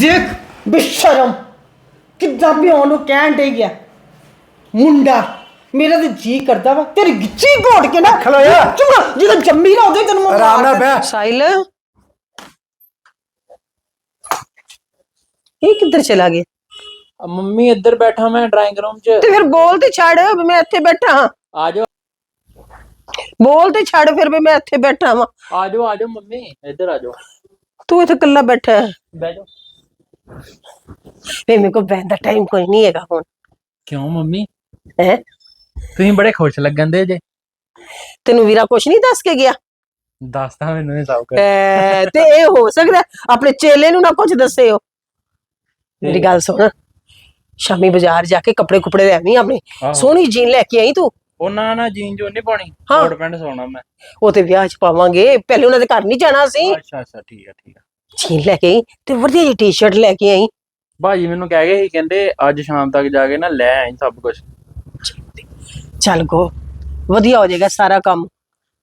ਦੇਖ ਬੇਸ਼ਰਮ ਕਿੱਦਾਂ ਪਿਓ ਨੂੰ ਕਹਿਣ ਡਈ ਗਿਆ ਮੁੰਡਾ ਮੇਰਾ ਤੇ ਜੀ ਕਰਦਾ ਵਾ ਤੇਰੀ ਗਿੱਚੀ ਘੋੜ ਕੇ ਨਾ ਖਲੋਇਆ। ਚੁੱਪ ਜਦੋਂ ਜੰਮੀ ਨਾ ਉਹਦੇ ਤੈਨੂੰ ਮੈਂ ਆਰਾਮ ਨਾਲ ਮਾਰ ਬਹਿ। ਇਹ ਕਿੱਧਰ ਚਲਾ ਗਿਆ? ਅ, ਮੰਮੀ ਇੱਧਰ ਬੈਠਾ ਮੈਂ ਡਰਾਇੰਗ ਰੂਮ 'ਚ। ਤੇ ਫਿਰ ਬੋਲ ਤੇ ਛੱਡ ਵੀ ਮੈਂ ਇੱਥੇ ਬੈਠਾ ਹਾਂ। ਆ ਜਾਓ। ਬੋਲ ਤੇ ਛੱਡ ਫਿਰ ਵੀ ਮੈਂ ਇੱਥੇ ਬੈਠਾ ਵਾਂ। ਆ ਜਾਓ ਆ ਜਾਓ ਮੰਮੀ ਇੱਧਰ ਆ ਜਾਓ। ਤੂੰ ਇੱਥੇ ਇਕੱਲਾ ਬੈਠਾ ਹੈ। ਬਹਿ ਜਾਓ। ਵੇ ਮੇਰੇ ਕੋਲ ਬੈਠਣ ਦਾ ਟਾਈਮ ਕੋਈ ਨਹੀਂ ਹੈਗਾ ਹੁਣ। ਕਿਉਂ ਮੰਮੀ? ਹੈ? ਤੁਸੀਂ ਬੜੇ ਖੁਸ਼ ਲੱਗਣ ਦੇ ਜੇ। ਤੈਨੂੰ ਵੀਰਾ ਕੁਛ ਨਹੀਂ ਦੱਸ ਕੇ ਗਿਆ? ਦੱਸਦਾ ਮੈਨੂੰ ਇਹ ਸਭ ਕੁਝ ਐ, ਤੇ ਇਹ ਹੋ ਸਕਦਾ ਆਪਣੇ ਚੇਲੇ ਨੂੰ ਨਾ ਕੁਝ ਦੱਸਿਓ। ਮੇਰੀ ਗੱਲ ਸੁਣ। ਸ਼ਾਮੀ ਬਾਜ਼ਾਰ ਜਾ ਕੇ ਕੱਪੜੇ ਕੁਪੜੇ ਲੈ ਆਵੀਂ ਆਪਣੇ। ਆਹੋ। ਸੋਹਣੀ ਜੀਨ ਲੈ ਕੇ ਆਈ ਤੂੰ? ਉਹ ਨਾ ਨਾ ਜੀਨ ਜੋ ਨਹੀਂ ਪਾਣੀ ਹਾਂ। ਕੋਟ ਪੈਂਟ ਸੋਣਾ ਮੈਂ। ਉਹ ਤੇ ਵਿਆਹ ਚ ਪਾਵਾਂਗੇ। ਪਹਿਲੇ ਉਹਨਾਂ ਦੇ ਘਰ ਨਹੀਂ ਜਾਣਾ ਸੀ ਅੱਛਾ ਅੱਛਾ ਠੀਕ ਆ ਠੀਕ ਆ। ਜੀਨ ਲੈ ਕੇ ਆਈ ਤੇ ਵਧੀਆ ਜਿਹੀ ਟੀ-ਸ਼ਰਟ ਲੈ ਕੇ ਆਈ। ਭਾਜੀ ਮੈਨੂੰ ਕਹਿ ਗਏ ਸੀ ਕਹਿੰਦੇ ਅੱਜ ਸ਼ਾਮ ਤੱਕ ਜਾ ਕੇ ਨਾ ਲੈ ਆਈ ਸਭ ਕੁਝ ਚੱਲ ਗੋ ਵਧੀਆ ਹੋ ਜਾਏਗਾ ਸਾਰਾ ਕੰਮ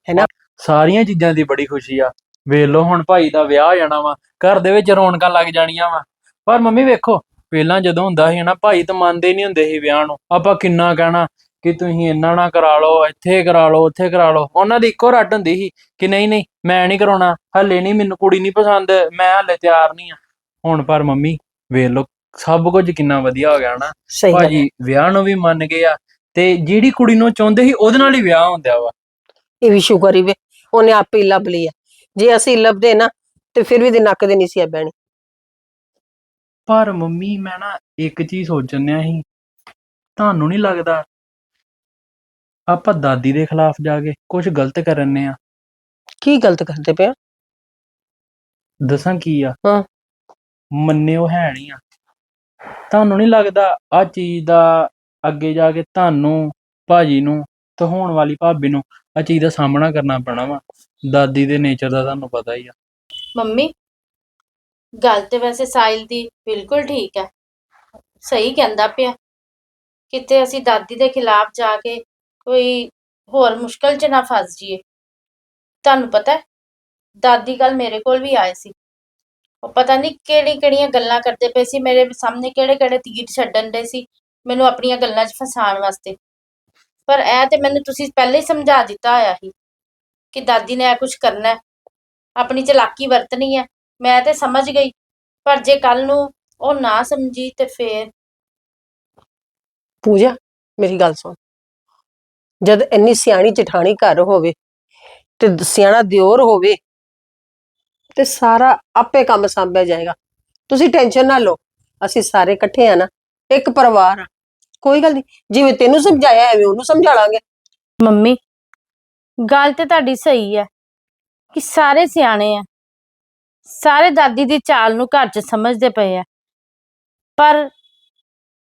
ਹੈ ਨਾ ਸਾਰੀਆਂ ਚੀਜ਼ਾਂ ਦੀ ਬੜੀ ਖੁਸ਼ੀ ਆ। ਵੇਖ ਲਓ ਹੁਣ ਭਾਈ ਦਾ ਵਿਆਹ ਹੋ ਜਾਣਾ ਵਾ ਘਰ ਦੇ ਵਿੱਚ ਰੌਣਕਾਂ ਲੱਗ ਜਾਣੀਆਂ ਵਾ। ਪਰ ਮੰਮੀ ਵੇਖੋ ਪਹਿਲਾਂ ਜਦੋਂ ਹੁੰਦਾ ਸੀ ਨਾ ਭਾਈ ਤਾਂ ਮੰਨਦੇ ਨਹੀਂ ਹੁੰਦੇ ਸੀ ਵਿਆਹ ਨੂੰ। ਆਪਾਂ ਕਿੰਨਾ ਕਹਿਣਾ ਕਿ ਤੁਸੀਂ ਇੰਨਾ ਨਾ ਕਰਾ ਲਓ ਇੱਥੇ ਕਰਾ ਲਓ ਉੱਥੇ ਕਰਾ ਲਓ। ਉਹਨਾਂ ਦੀ ਇੱਕੋ ਰੱਟ ਹੁੰਦੀ ਸੀ ਕਿ ਨਹੀਂ ਨਹੀਂ ਮੈਂ ਨਹੀਂ ਕਰਾਉਣਾ ਹੱਲੇ ਨਹੀਂ ਮੈਨੂੰ ਕੁੜੀ ਨਹੀਂ ਪਸੰਦ ਮੈਂ ਹੱਲੇ ਤਿਆਰ ਨਹੀਂ ਆ ਹੁਣ ਪਰ ਮੰਮੀ ਵੇਖ ਲਓ ਸਭ ਕੁਝ ਕਿੰਨਾ ਵਧੀਆ ਹੋ ਗਿਆ ਨਾ। ਭਾਜੀ ਵਿਆਹ ਨੂੰ ਵੀ ਮੰਨ ਗਏ ਆ ਤੇ ਜਿਹੜੀ ਕੁੜੀ ਨੂੰ ਚਾਹੁੰਦੇ ਸੀ ਉਹਦੇ ਨਾਲ ਹੀ ਵਿਆਹ ਹੁੰਦਾ ਵਾ। ਇਹ ਵੀ ਸ਼ੁਕਰ ਹੀ ਵੇ ਉਹਨੇ ਆਪੇ ਲੱਭ ਲਈ ਆ। ਜੇ ਅਸੀਂ ਲੱਭਦੇ ਨਾ ਤੇ ਫਿਰ ਵੀ ਦੇ ਨੱਕ ਦੇ ਨਹੀਂ ਸੀ ਬਹਿਣੀ। ਪਰ ਮੰਮੀ ਮੈਂ ਨਾ ਇੱਕ ਚੀਜ਼ ਸੋਚਣਿਆ ਸੀ ਤੁਹਾਨੂੰ ਨਹੀਂ ਲੱਗਦਾ ਆਪਾਂ ਦਾਦੀ ਦੇ ਖਿਲਾਫ ਜਾ ਕੇ ਕੁਝ ਗਲਤ ਕਰਨੇ ਆ ਕੀ ਗਲਤ ਕਰਦੇ ਪਿਆ ਦੱਸਾਂ ਕੀ ਆ? ਹਾਂ। ਮੰਨਿਓ ਹੈ ਨਹੀਂ ਆ। ਤੁਹਾਨੂੰ ਨਹੀਂ ਲੱਗਦਾ ਆ ਚੀਜ਼ ਦਾ ਅੱਗੇ ਜਾ ਕੇ ਤੁਹਾਨੂੰ ਭਾਜੀ ਨੂੰ ਤੇ ਹੋਣ ਵਾਲੀ ਭਾਬੀ ਨੂੰ ਆ ਚੀਜ਼ ਦਾ ਸਾਹਮਣਾ ਕਰਨਾ ਪੈਣਾ ਵਾ? ਦਾਦੀ ਦੇ ਨੇਚਰ ਦਾ ਤੁਹਾਨੂੰ ਪਤਾ ਹੀ ਆ। ਮੰਮੀ ਗੱਲ ਤੇ ਵੈਸੇ ਸਾਹਿਲ ਦੀ ਬਿਲਕੁਲ ਠੀਕ ਹੈ। ਸਹੀ ਕਹਿੰਦਾ ਪਿਆ। ਕਿਤੇ ਅਸੀਂ ਦਾਦੀ ਦੇ ਖਿਲਾਫ ਜਾ ਕੇ ਕੋਈ ਹੋਰ ਮੁਸ਼ਕਲ 'ਚ ਨਾ ਫਸ ਜਾਈਏ। ਤੁਹਾਨੂੰ ਪਤਾ ਹੈ, ਦਾਦੀ ਕੱਲ ਮੇਰੇ ਕੋਲ ਵੀ ਆਏ ਸੀ। ਉਹ ਪਤਾ ਨਹੀਂ ਕਿਹੜੀ ਕਿਹੜੀਆਂ ਗੱਲਾਂ ਕਰਦੇ ਪਏ ਸੀ, ਮੇਰੇ ਸਾਹਮਣੇ ਕਿਹੜੇ ਕਿਹੜੇ ਤੀਰ ਛੱਡਣ ਦੇ ਸੀ, ਮੈਨੂੰ ਆਪਣੀਆਂ ਗੱਲਾਂ 'ਚ ਫਸਾਉਣ ਵਾਸਤੇ। ਪਰ ਇਹ ਤੇ ਮੈਨੂੰ ਤੁਸੀਂ ਪਹਿਲੇ ਹੀ ਸਮਝਾ ਦਿੱਤਾ ਹੋਇਆ ਸੀ ਕਿ ਦਾਦੀ ਨੇ ਇਹ ਕੁਝ ਕਰਨਾ ਹੈ। ਆਪਣੀ ਚਲਾਕੀ ਵਰਤਣੀ ਹੈ। ਮੈਂ ਤੇ ਸਮਝ ਗਈ, ਪਰ ਜੇ ਕੱਲ ਨੂੰ ਉਹ ਨਾ ਸਮਝੀ ਤੇ ਫੇਰ ਪੂਜਾ, ਮੇਰੀ ਗੱਲ ਸੁਣ। ਜਦ ਇੰਨੀ ਸਿਆਣੀ ਜਠਾਣੀ ਘਰ ਹੋਵੇ ਤੇ ਸਿਆਣਾ ਦਿਓਰ ਹੋਵੇ ਤੇ ਸਾਰਾ ਆਪੇ ਕੰਮ ਸੰਭਿਆ ਜਾਏਗਾ। ਤੁਸੀਂ ਟੈਨਸ਼ਨ ਨਾ ਲਓ, ਅਸੀਂ ਸਾਰੇ ਇਕੱਠੇ ਆ ਨਾ, ਇੱਕ ਪਰਿਵਾਰ ਆ। ਕੋਈ ਗੱਲ ਨਹੀਂ, ਜਿਵੇਂ ਤੈਨੂੰ ਸਮਝਾਇਆ ਐਵੇਂ ਉਹਨੂੰ ਸਮਝਾ ਲਾਂਗੇ। ਮੰਮੀ, ਗੱਲ ਤੇ ਤੁਹਾਡੀ ਸਹੀ ਹੈ ਕਿ ਸਾਰੇ ਸਿਆਣੇ ਆ। ਸਾਰੇ ਦਾਦੀ ਦੀ ਚਾਲ ਨੂੰ ਘਰ 'ਚ ਸਮਝਦੇ ਪਏ ਆ। ਪਰ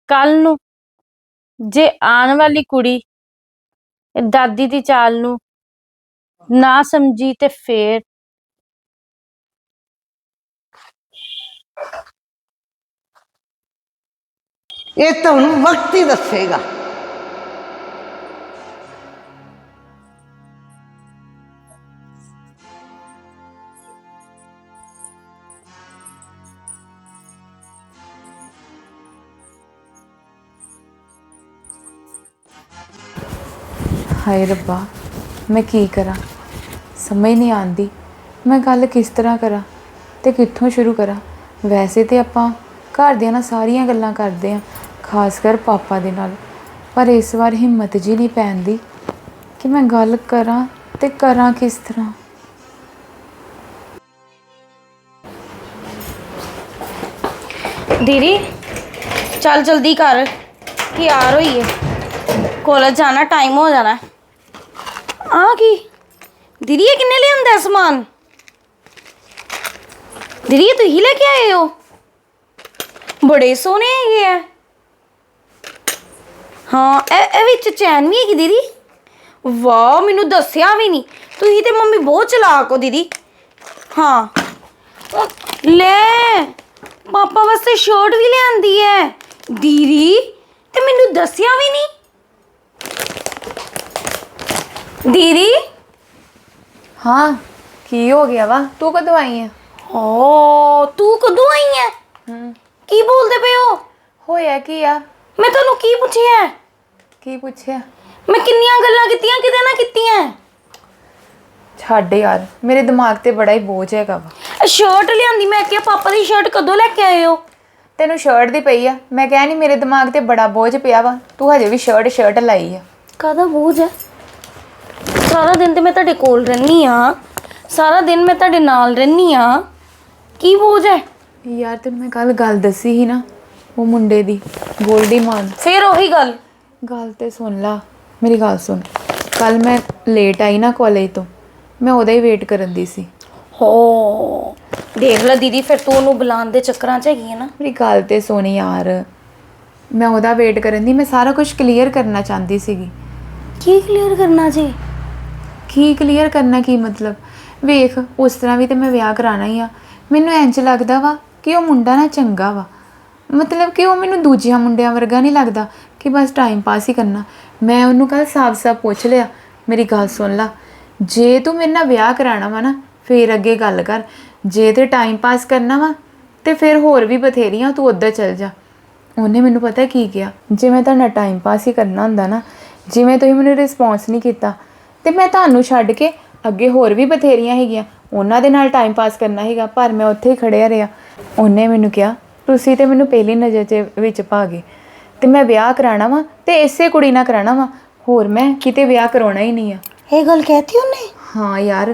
ਕੱਲ ਨੂੰ ਜੇ ਆਉਣ ਵਾਲੀ ਕੁੜੀ ਇਹ ਦਾਦੀ ਦੀ ਚਾਲ ਨੂੰ ਨਾ ਸਮਝੀ ਤੇ ਫੇਰ ਇਹ ਤੁਹਾਨੂੰ ਵਕਤ ਹੀ ਦੱਸੇਗਾ। ਹਾਏ ਰੱਬਾ, ਮੈਂ ਕੀ ਕਰਾਂ? ਸਮਝ ਨਹੀਂ ਆਉਂਦੀ, ਮੈਂ ਗੱਲ ਕਿਸ ਤਰ੍ਹਾਂ ਕਰਾਂ ਤੇ ਕਿੱਥੋਂ ਸ਼ੁਰੂ ਕਰਾਂ? ਵੈਸੇ ਤੇ ਆਪਾਂ ਘਰ ਦੀਆਂ ਨਾਲ ਸਾਰੀਆਂ ਗੱਲਾਂ ਕਰਦੇ ਆਂ ਖਾਸ ਕਰ ਪਾਪਾ ਦੇ ਨਾਲ। ਪਰ ਇਸ ਵਾਰ ਹਿੰਮਤ ਜੀ ਨਹੀਂ ਪੈਂਦੀ ਕਿ ਮੈਂ ਗੱਲ ਕਰਾਂ ਤੇ ਕਰਾਂ ਕਿਸ ਤਰ੍ਹਾਂ। ਦੀਦੀ, ਚੱਲ ਜਲਦੀ ਕਰ ਤਿਆਰ ਹੋਈਏ ਕਾਲਜ ਜਾਣਾ ਟਾਈਮ ਹੋ ਜਾਣਾ। ਆ ਕੀ? ਦੀਦੀ, ਇਹ ਕਿੰਨੇ ਲਿਆਂਦਾ ਸਮਾਨ? ਦੀਦੀ, ਇਹ ਤੁਸੀਂ ਲੈ ਕੇ ਆਏ ਹੋ? ਬੜੇ ਸੋਹਣੇ ਹੈਗੇ ਆ। ਹਾਂ, ਇਹ ਇਹ ਵਿੱਚ ਚੈਨ ਵੀ ਹੈਗੀ ਦੀਦੀ। ਵਾਹ, ਮੈਨੂੰ ਦੱਸਿਆ ਵੀ ਨਹੀਂ। ਤੁਸੀਂ ਤੇ ਮੰਮੀ ਬਹੁਤ ਚਲਾਕ ਹੋ ਦੀਦੀ। ਹਾਂ। ਲੈ, ਪਾਪਾ ਵਾਸਤੇ ਸ਼ਰਟ ਵੀ ਲਿਆਂਦੀ ਹੈ। ਦੀਦੀ, ਤੇ ਮੈਨੂੰ ਦੱਸਿਆ ਵੀ ਨਹੀਂ। ਦੀਦੀ? ਹਾਂ ਕੀ ਹੋ ਗਿਆ ਵਾ? ਤੂੰ ਕਦੋਂ ਆਈ ਹੈ ਓ ਤੂੰ ਕਦੋਂ ਆਈ ਹੈ। ਕੀ ਬੋਲਦੇ ਪਏ ਹੋ? ਹੋਇਆ ਕੀ ਆ? ਮੈਂ ਤੁਹਾਨੂੰ ਕੀ ਪੁੱਛਿਆ? ਹੈ? ਕੀ ਪੁੱਛਿਆ? ਮੈਂ ਕਿੰਨੀਆਂ ਗੱਲਾਂ ਕੀਤੀਆਂ ਕਿਤੇ ਨਾ ਕੀਤੀਆਂ। ਛੱਡ ਯਾਰ ਮੇਰੇ ਦਿਮਾਗ ਤੇ ਬੜਾ ਹੀ ਬੋਝ ਹੈਗਾ ਵਾ। ਸ਼ਰਟ ਲਿਆਂਦੀ ਮੈਂ ਕਿਹਾ ਪਾਪਾ ਦੀ ਸ਼ਰਟ ਕਦੋਂ ਲੈ ਕੇ ਆਏ ਹੋ? ਤੈਨੂੰ ਸ਼ਰਟ ਦੀ ਪਈ ਆ। ਮੈਂ ਕਹਿ ਨਹੀਂ ਮੇਰੇ ਦਿਮਾਗ ਤੇ ਬੜਾ ਬੋਝ ਪਿਆ ਵਾ। ਤੂੰ ਹਜੇ ਵੀ ਸ਼ਰਟ ਸ਼ਰਟ ਲਾਈ ਆ। ਕਾਹਦਾ ਬੋਝ ਹੈ ਸਾਰਾ ਦਿਨ ਤੇ ਮੈਂ ਤੁਹਾਡੇ ਕੋਲ ਰਹਿਨੀ ਆ। ਸਾਰਾ ਦਿਨ ਮੈਂ ਤੁਹਾਡੇ ਨਾਲ ਰਹਿਨੀ ਆ। ਕੀ ਬੋਝ ਹੈ ਯਾਰ ਤੈਨੂੰ ਮੈਂ ਕੱਲ ਗੱਲ ਦੱਸੀ ਸੀ ਨਾ ਉਹ ਮੁੰਡੇ ਦੀ ਗੋਲਡੀ ਮਾਨ। ਫੇਰ ਉਹੀ ਗੱਲ। ਗੱਲ ਤੇ ਸੁਣ ਲਾ ਮੇਰੀ ਗੱਲ ਸੁਣ। ਕੱਲ ਮੈਂ ਲੇਟ ਆਈ ਨਾ ਕਾਲਜ ਤੋਂ ਮੈਂ ਉਹਦਾ ਹੀ ਵੇਟ ਕਰਨ ਦੀ ਸੀ। ਹੋ ਦੇਖ ਲੈ ਦੀਦੀ ਫਿਰ ਤੂੰ ਉਹਨੂੰ ਬੁਲਾਉਣ ਦੇ ਚੱਕਰਾਂ 'ਚ ਹੈਗੀ ਹੈ ਨਾ। ਮੇਰੀ ਗੱਲ ਤੇ ਸੁਣ ਯਾਰ ਮੈਂ ਉਹਦਾ ਵੇਟ ਕਰਨ ਦੀ ਮੈਂ ਸਾਰਾ ਕੁਝ ਕਲੀਅਰ ਕਰਨਾ ਚਾਹੁੰਦੀ ਸੀਗੀ। ਕੀ ਕਲੀਅਰ ਕਰਨਾ ਜੀ? ਕੀ ਕਲੀਅਰ ਕਰਨਾ ਕੀ ਮਤਲਬ? ਵੇਖ, ਉਸ ਤਰ੍ਹਾਂ ਵੀ ਤੇ ਮੈਂ ਵਿਆਹ ਕਰਾਣਾ ਹੀ ਆ। ਮੈਨੂੰ ਇੰਜ ਲੱਗਦਾ ਵਾ ਕਿ ਉਹ ਮੁੰਡਾ ਨਾ ਚੰਗਾ ਵਾ। ਮਤਲਬ ਕਿ ਉਹ ਮੈਨੂੰ ਦੂਜਿਆਂ ਮੁੰਡਿਆਂ ਵਰਗਾ ਨਹੀਂ ਲੱਗਦਾ ਕਿ ਬਸ ਟਾਈਮ ਪਾਸ ਹੀ ਕਰਨਾ। ਮੈਂ ਉਹਨੂੰ ਕੱਲ ਸਾਫ਼-ਸਾਫ਼ ਪੁੱਛ ਲਿਆ, ਮੇਰੀ ਗੱਲ ਸੁਣ ਲਾ, ਜੇ ਤੂੰ ਮੇਰੇ ਨਾਲ ਵਿਆਹ ਕਰਾਣਾ ਵਾ ਨਾ, ਫੇਰ ਅੱਗੇ ਗੱਲ ਕਰ। ਜੇ ਤੇ ਟਾਈਮ ਪਾਸ ਕਰਨਾ ਵਾ, ਤੇ ਫਿਰ ਹੋਰ ਵੀ ਬਥੇਰੀਆਂ ਤੂੰ ਉੱਧਰ ਚੱਲ ਜਾ। ਉਹਨੇ ਮੈਨੂੰ ਪਤਾ ਕੀ ਕਿਹਾ? ਜੇ ਮੈਂ ਤੁਹਾਡਾ ਟਾਈਮ ਪਾਸ ਹੀ ਕਰਨਾ ਹੁੰਦਾ ਨਾ, ਜਿਵੇਂ ਤੁਸੀਂ ਮੈਨੂੰ ਰਿਸਪੌਂਸ ਨਹੀਂ ਕੀਤਾ ਤੇ ਮੈਂ ਤੁਹਾਨੂੰ ਛੱਡ ਕੇ ਅੱਗੇ ਹੋਰ ਵੀ ਬਥੇਰੀਆਂ ਹੈਗੀਆਂ। ਉਹਨਾਂ ਦੇ ਨਾਲ ਟਾਈਮ ਪਾਸ ਕਰਨਾ ਹੈਗਾ ਪਰ ਮੈਂ ਉੱਥੇ ਹੀ ਖੜਿਆ ਰਿਹਾ। ਉਹਨੇ ਮੈਨੂੰ ਕਿਹਾ ਤੁਸੀਂ ਤੇ ਮੈਨੂੰ ਪਹਿਲੀ ਨਜ਼ਰ 'ਚ ਵਿੱਚ ਪਾ ਗਏ। ਤੇ ਮੈਂ ਵਿਆਹ ਕਰਾਣਾ ਵਾ ਤੇ ਇਸੇ ਕੁੜੀ ਨਾਲ ਕਰਾਣਾ ਵਾ। ਹੋਰ ਮੈਂ ਕਿਤੇ ਵਿਆਹ ਕਰਾਉਣਾ ਹੀ ਨਹੀਂ ਆ। ਇਹ ਗੱਲ ਕਹਿਤੀ ਉਹਨੇ? ਹਾਂ ਯਾਰ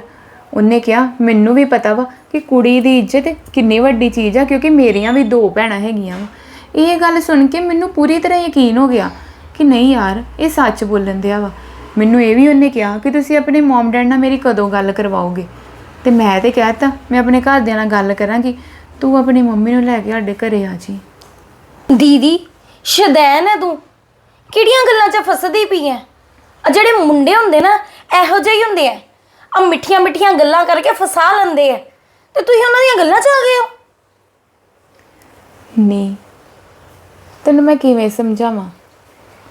ਉਹਨੇ ਕਿਹਾ ਮੈਨੂੰ ਵੀ ਪਤਾ ਵਾ ਕਿ ਕੁੜੀ ਦੀ ਇੱਜ਼ਤ ਕਿੰਨੀ ਵੱਡੀ ਚੀਜ਼ ਆ ਕਿਉਂਕਿ ਮੇਰੀਆਂ ਵੀ ਦੋ ਭੈਣਾਂ ਹੈਗੀਆਂ ਵਾ। ਇਹ ਗੱਲ ਸੁਣ ਕੇ ਮੈਨੂੰ ਪੂਰੀ ਤਰ੍ਹਾਂ ਯਕੀਨ ਹੋ ਗਿਆ ਕਿ ਨਹੀਂ ਯਾਰ ਇਹ ਸੱਚ ਬੋਲਣ ਦਿਆ ਵਾ। ਮੈਨੂੰ ਇਹ ਵੀ ਉਹਨੇ ਕਿਹਾ ਕਿ ਤੁਸੀਂ ਆਪਣੇ ਮਮ ਡੈਡ ਨਾਲ ਮੇਰੀ ਕਦੋਂ ਗੱਲ ਕਰਵਾਓਗੇ? ਤੇ ਮੈਂ ਤੇ ਕਹਿਤਾ ਮੈਂ ਆਪਣੇ ਘਰਦਿਆਂ ਨਾਲ ਗੱਲ ਕਰਾਂਗੀ। ਤੂੰ ਆਪਣੀ ਮੰਮੀ ਨੂੰ ਲੈ ਕੇ ਸਾਡੇ ਘਰੇ ਆ ਜੀ। ਦੀਦੀ ਸ਼ਦੈਨ ਹੈ ਤੂੰ। ਕਿਹੜੀਆਂ ਗੱਲਾਂ 'ਚ ਫਸਦੀ ਪਈ ਐ? ਆ ਜਿਹੜੇ ਮੁੰਡੇ ਹੁੰਦੇ ਨਾ ਇਹੋ ਜਿਹੇ ਹੀ ਹੁੰਦੇ ਐ। ਆ ਮਿੱਠੀਆਂ ਮਿੱਠੀਆਂ ਗੱਲਾਂ ਕਰਕੇ ਫਸਾ ਲੈਂਦੇ ਐ। ਤੇ ਤੁਸੀਂ ਉਹਨਾਂ ਦੀਆਂ ਗੱਲਾਂ 'ਚ ਆ ਗਏ ਹੋ? ਨਹੀਂ। ਤੈਨੂੰ ਮੈਂ ਕਿਵੇਂ ਸਮਝਾਵਾਂ?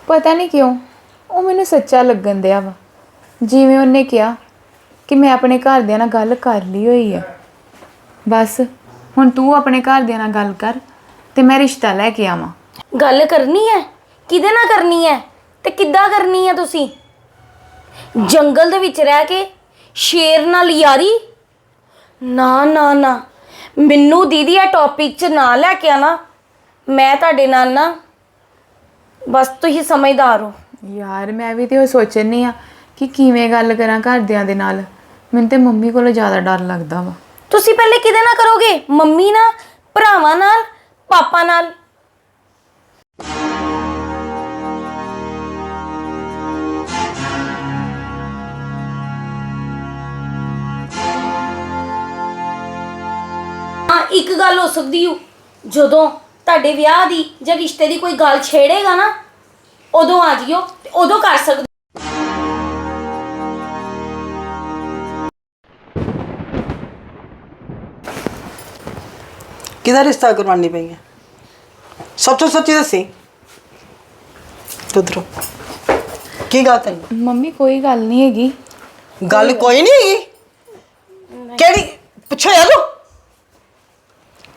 ਪਤਾ ਨਹੀਂ ਕਿਉਂ ਉਹ ਮੈਨੂੰ ਸੱਚਾ ਲੱਗਣ ਦਿਆ ਵਾ। ਜਿਵੇਂ ਉਹਨੇ ਕਿਹਾ ਕਿ ਮੈਂ ਆਪਣੇ ਘਰਦਿਆਂ ਨਾਲ ਗੱਲ ਕਰ ਲਈ ਹੋਈ ਹੈ ਬਸ, ਹੁਣ ਤੂੰ ਆਪਣੇ ਘਰਦਿਆਂ ਨਾਲ ਗੱਲ ਕਰ ਤੇ ਮੈਂ ਰਿਸ਼ਤਾ ਲੈ ਕੇ ਆਵਾਂ। ਗੱਲ ਕਰਨੀ ਹੈ ਕਿਹਦੇ ਨਾਲ ਕਰਨੀ ਹੈ ਤੇ ਕਿੱਦਾਂ ਕਰਨੀ ਹੈ ਤੁਸੀਂ? ਜੰਗਲ ਦੇ ਵਿੱਚ ਰਹਿ ਕੇ ਸ਼ੇਰ ਨਾਲ ਯਾਰੀ? ਨਾ ਨਾ ਨਾ। ਮੈਨੂੰ ਦੀਦੀ, ਇਹ ਟੌਪਿਕ 'ਚ ਨਾ ਲੈ ਕੇ ਆਣਾ। ਮੈਂ ਤੁਹਾਡੇ ਨਾਲ ਨਾ ਬਸ ਤੁਸੀਂ ਸਮਝਦਾਰ ਹੋ। ਯਾਰ, ਮੈਂ ਵੀ ਤੇ ਉਹ ਸੋਚਣੀ ਆ ਕਿ ਕਿਵੇਂ ਗੱਲ ਕਰਾਂ ਘਰਦਿਆਂ ਦੇ ਨਾਲ। ਮੈਨੂੰ ਤੇ ਮੰਮੀ ਕੋਲੋਂ ਜ਼ਿਆਦਾ ਡਰ ਲੱਗਦਾ ਵਾ। ਤੁਸੀਂ ਪਹਿਲੇ ਕਿਹਦੇ ਨਾਲ ਕਰੋਗੇ? ਮੰਮੀ ਨਾਲ, ਭਰਾਵਾਂ ਨਾਲ, ਪਾਪਾ ਨਾਲ? ਹਾਂ, ਇੱਕ ਗੱਲ ਹੋ ਸਕਦੀ ਓ। ਜਦੋਂ ਤੁਹਾਡੇ ਵਿਆਹ ਦੀ ਜਾਂ ਰਿਸ਼ਤੇ ਦੀ ਕੋਈ ਗੱਲ ਛੇੜੇਗਾ ਨਾ ਉਦੋਂ ਆ ਜਿਓ ਤੇ ਉਦੋਂ ਕਰ ਸਕਦੇ ਕਿਹਦਾ ਰਿਸ਼ਤਾ ਕਰਵਾਉਣੀ ਪਈ ਹੈ? ਸੱਚੋ ਸੱਚੀ ਦੱਸੀ। ਕੁਦਰੋ ਕੀ ਗੱਲ ਤੈਨੂੰ ਮੰਮੀ ਕੋਈ ਗੱਲ ਨਹੀਂ ਹੈਗੀ। ਗੱਲ ਕੋਈ ਨਹੀਂ ਹੈਗੀ? ਕਿਹੜੀ ਪੁੱਛੋ ਯਾਰ ਤੂੰ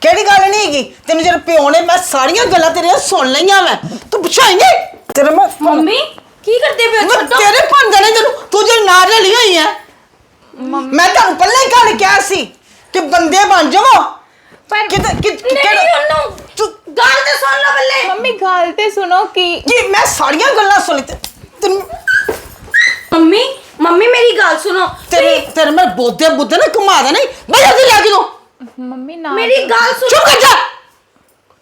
ਕਿਹੜੀ ਗੱਲ ਨਹੀਂ ਹੈਗੀ? ਤੈਨੂੰ ਜਦ ਪਿਓ ਨੇ ਮੈਂ ਸਾਰੀਆਂ ਗੱਲਾਂ ਤੇਰੀਆਂ ਸੁਣ ਲਈਆਂ ਮੈਂ ਤੂੰ ਪੁੱਛਾਂਗੇ ਤੇਰੇ ਮੈਂ ਮੰਮੀ ਕੀ ਕਰਦੇ ਪਏ ਹੋ? ਮੈਂ ਛੱਡੋ। ਤੇਰੇ ਭੰਦੇ ਨੇ ਤੈਨੂੰ। ਤੂੰ ਜੇ ਨਾਲ ਰਲੀ ਹੋਈ ਹੈ ਮੈਂ ਤੁਹਾਨੂੰ ਪਹਿਲਾਂ ਹੀ ਗੱਲ ਕਿਹਾ ਸੀ ਕਿ ਬੰਦੇ ਬਣ ਜਾਵੋ। ਪਰ ਕਿਤੇ ਕਿ ਨਹੀਂ ਕਿਹੜਾ- ਉਹਨੂੰ। ਤੂੰ ਗੱਲ ਤੇ ਸੁਣ ਲਓ ਬੱਲੇ। ਮੰਮੀ ਗੱਲ ਤੇ ਸੁਣੋ ਕਿ ਕਿ ਮੈਂ ਸਾਰੀਆਂ ਗੱਲਾਂ ਸੁਣ ਲਈ ਤੇ- ਤੈਨੂੰ ਮੰਮੀ ਮੰਮੀ ਮੇਰੀ ਗੱਲ ਸੁਣੋ। ਤੇਰੇ ਤੇਰੇ ਮੈਂ ਬੋਦੇ ਬੁੱਧੇ ਨਾ ਘੁਮਾ ਦੇ ਨਹੀਂ ਬਈ ਜਲਦੀ ਲੈ ਕੇ ਦੋ ਮੰਮੀ ਨਾ ਮੇਰੀ ਗੱਲ ਸੁਣੋ। ਚੁੱਪ ਕਰ ਜਾ।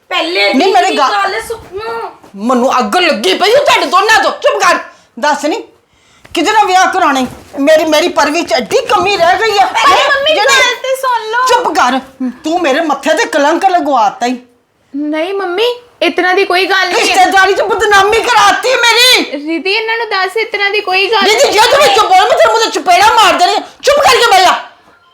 ਪਹਿਲੇ ਨਹੀਂ, ਮੇਰੀ ਗੱਲ ਸੁਣੋ। ਮੈਨੂੰ ਅੱਗ ਲੱਗੀ ਪਈ ਉਹ ਤੁਹਾਡੇ ਦੋਨਾਂ ਤੋਂ। ਚੁੱਪ ਕਰ। ਦੱਸ ਨਹੀਂ ਨਾਲ ਵਿਆਹ ਕਰਾਉਣਾ ਈ? ਮੇਰੀ ਮੇਰੀ ਪਰਵੀ ਚ ਐਡੀ ਕਮੀ ਰਹਿ ਗਈ ਆ। ਪਹਿਲੇ ਮੰਮੀ ਗੱਲ ਤੇ ਸੁਣ ਲਓ। ਚੁੱਪ ਕਰ। ਤੂੰ ਮੇਰੇ ਮੱਥੇ ਤੇ ਕਲੰਕ ਲਗਵਾਤਾ ਹੀ ਨਹੀਂ ਮੰਮੀ ਇਤਨਾ ਦੀ ਕੋਈ ਗੱਲ ਨਹੀਂ ਰਿਸ਼ਤੇਦਾਰੀ ਚ ਬਦਨਾਮੀ ਕਰਾਤੀ ਮੇਰੀ। ਰਿਧੀ ਇਹਨਾਂ ਨੂੰ ਦੱਸ ਇਤਨਾ ਦੀ ਕੋਈ ਗੱਲ ਦੀਦੀ ਜੇ ਤੂੰ ਚੁੱਪ ਬੋਲ ਮੈਂ ਤੇਰੇ ਮੂੰਹ ਤੇ ਚਪੇੜਾ ਮਾਰ ਦੇਣੀ। ਚੁੱਪ ਕਰਕੇ ਜਾ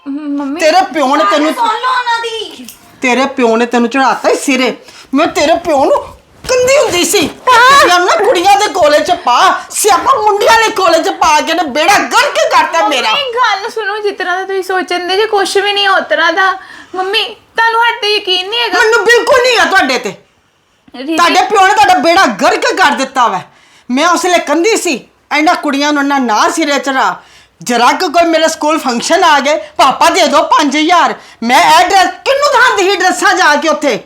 ਮੰਮੀ ਤੇਰੇ ਪਿਓ ਨੇ ਤੈਨੂੰ ਸੁਣ ਲਓ ਉਹਨਾਂ ਦੀ। ਤੇਰੇ ਪਿਓ ਨੇ ਤੈਨੂੰ ਚੜਾਤਾ ਹੀ ਸਿਰੇ। ਮੈਂ ਤੇਰੇ ਪਿਓ ਨੂੰ ਕੰਦੀ ਹੁੰਦੀ ਸੀ। ਕੁੜੀਆਂ ਨੂੰ ਨਾ ਕੁੜੀਆਂ ਦੇ ਕੋਲੇ ਚ ਪਾ ਸਿਆਪਾ ਮੁੰਡਿਆਂ ਦੇ ਕੋਲੇ ਚ ਪਾ ਕੇ ਨੇ ਬੇੜਾ ਗਰਕ ਕਰਤਾ ਮੇਰਾ। ਮੰਮੀ ਗੱਲ ਸੁਣੋ ਜਿਸ ਤਰ੍ਹਾਂ ਦਾ ਤੁਸੀਂ ਸੋਚਣ ਦੇ ਜੇ ਕੁਝ ਵੀ ਨਹੀਂ ਉਸ ਤਰ੍ਹਾਂ ਦਾ। ਮੰਮੀ ਤੁਹਾਨੂੰ ਹੱਦ ਤੇ ਯਕੀਨ ਨਹੀਂ ਹੈਗਾ? ਮੈਨੂੰ ਬਿਲਕੁਲ ਤੁਹਾਡੇ ਤੇ। ਤੁਹਾਡੇ ਪਿਓ ਨੇ ਤੁਹਾਡਾ ਬੇੜਾ ਗਰਕ ਕਰ ਦਿੱਤਾ ਵਾ। ਮੈਂ ਉਸ ਲਈ ਕੰਦੀ ਸੀ। ਇਹਨਾਂ ਕੁੜੀਆਂ ਨੂੰ ਨਾ ਨਾ ਸਿਰੇ ਚੜਾ ਜਰਾ ਕੁ ਕੋਈ ਮੇਰੇ ਸਕੂਲ ਫੰਕਸ਼ਨ ਆ ਗਏ ਪਾਪਾ ਦੇ ਦਿਓ 5000 ਮੈਂ ਇਹ ਡਰੈਸ ਕਿੰਨੂੰ ਦਿਖਾਉਂਦੀ ਸੀ ਡਰੈਸਾਂ ਜਾ ਕੇ ਉੱਥੇ?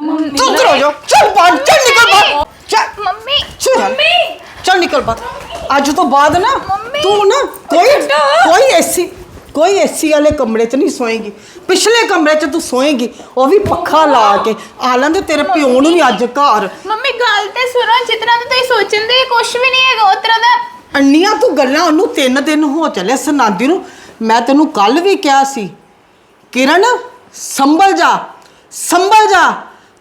ਤੂੰ ਕਰੋ ਜੋ ਚੱਲ ਬਾਹਰ ਚੱਲ ਨਿਕਲ ਬਾਹਰ। ਚੱਲ। ਮੰਮੀ ਚੱਲ। ਚੱਲ ਨਿਕਲ ਬਾਹਰ। ਅੱਜ ਤੋਂ ਬਾਅਦ ਨਾ ਤੂੰ ਨਾ ਕੋਈ ਕੋਈ ਐਸੀ ਕੋਈ ਏਸੀ ਵਾਲੇ ਕਮਰੇ 'ਚ ਨਹੀਂ ਸੋਏਗੀ। ਪਿਛਲੇ ਕਮਰੇ 'ਚ ਤੂੰ ਸੋਏਗੀ। ਉਹ ਵੀ ਪੱਖਾ ਲਾ ਕੇ। ਆਲਾਂ ਦੇ ਤੇਰੇ ਪਿਓ ਨੂੰ ਵੀ ਅੱਜ ਘਰ। ਮੰਮੀ ਗੱਲ ਤੇ ਸੁਣੋ। ਜਿਤਨਾ ਤਾਂ ਤੁਸੀਂ ਸੋਚਣ ਦੇ ਕੁਝ ਵੀ ਨਹੀਂ ਹੈਗਾ ਉਤਰਾ ਦਾ। ਅੰਨੀਆਂ ਤੂੰ ਗੱਲਾਂ ਉਹਨੂੰ ਤਿੰਨ ਦਿਨ ਹੋ ਚੱਲੇ ਸੁਣਾਉਂਦੀ ਨੂੰ। ਮੈਂ ਤੈਨੂੰ ਕੱਲ ਵੀ ਕਿਹਾ ਸੀ ਕਿਰਨ ਸੰਭਲ ਜਾ ਸੰਭਲ ਜਾ।